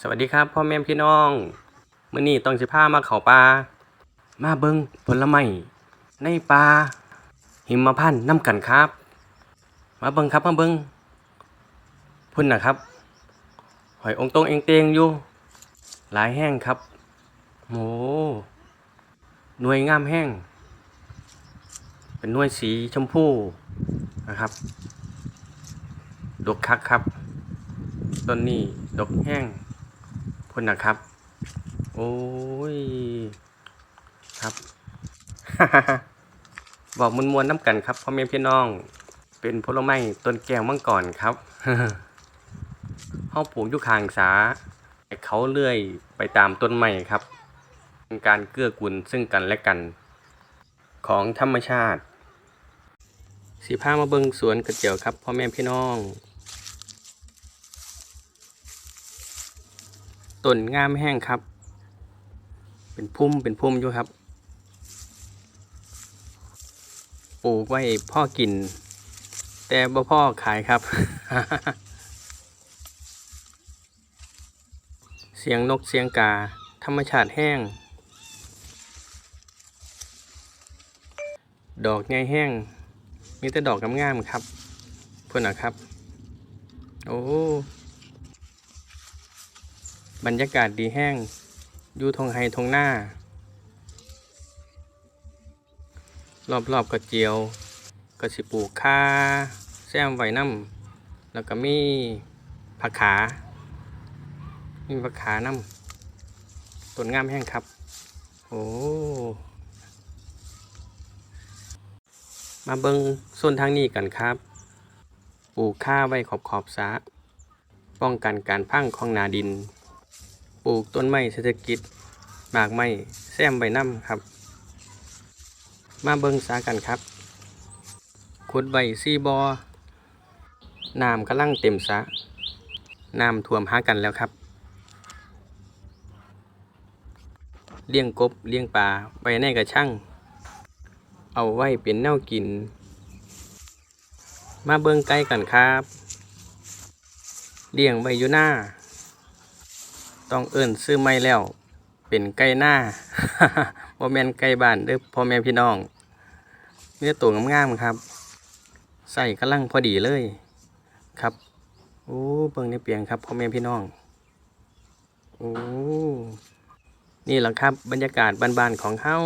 สวัสดีครับพ่อแม่พี่น้องมื้อนี้ต้องสิพามาเขาป่ามาเบิงผลไม้ในป่าหิมพานต์นํกันครับ มาเบิงครับมาเบิงพุ่นนะครับ หอยองตรงเองเตงอยู่หลายแห้งครับโหหน่วยงามแห้ง เป็นหน่วยสีชมพูนะครับ ดกคักครับต้นนี้ดกแห้ง พุ่นนะครับ โอ้ย ครับ บอกมวลมวลๆน้ำกันครับพ่อแม่พี่น้อง เป็นผลไม้ต้นแก้วมังกรครับห้องปลูกยู่ข้างสาเขาเลื่อยไปตามต้นไม้ครับเป็นการเกื้อกูลซึ่งกันและกัน ของธรรมชาติสีผ้ามาเบิงสวนกระเจียวครับพ่อแม่พี่น้อง ต้นงามแห้งครับ เป็นพุ่มเป็นพุ่มอยู่ครับ ปลูกไว้พ่อกิน แต่บ่พ่อขายครับ เสียงนกเสียงกา ธรรมชาติแห้ง ดอกไงแห้ง มีแต่ดอกงามๆครับเพื่อนนะครับ โอ้ บรรยากาศดีแห้งอยู่ทงไฮทงหน้า รอบๆกระเจียวกระสิปลูกค่าแซมไว้น้ำแล้วก็มีผักขา มีผักขาน้ำต้นงามแห้งครับ โอ้มาเบิงส่วนทางนี้กันครับ ปลูกข้าไว้ขอบขอบสะป้องกันการพังของนาดิน ปลูกต้นไม้เศรษฐกิจหมากไม้แซมใบน้ำครับ มาเบิงสากันครับขุดใบซีบอน้ำกำลังเต็มสะน้ำท่วมหากันแล้วครับ เลี้ยงกบเลี้ยงปลาไว้ในกระชังเอาไว้เป็นแนวกิน มาเบิ่งไก่กันครับ เลี้ยงไว้อยู่หน้า ต้องเอิ้นซื้อไม่แล้ว เป็นไก่หน้าบ่แม่นไก่บ้านเด้อพ่อแม่พี่น้อง เนื้อตัวงามๆครับ ใส่กำลังพอดีเลยครับโอ้เบิ่งในเปียงครับพ่อแม่พี่น้องโอ้นี่แหละครับบรรยากาศบ้านๆของเฮา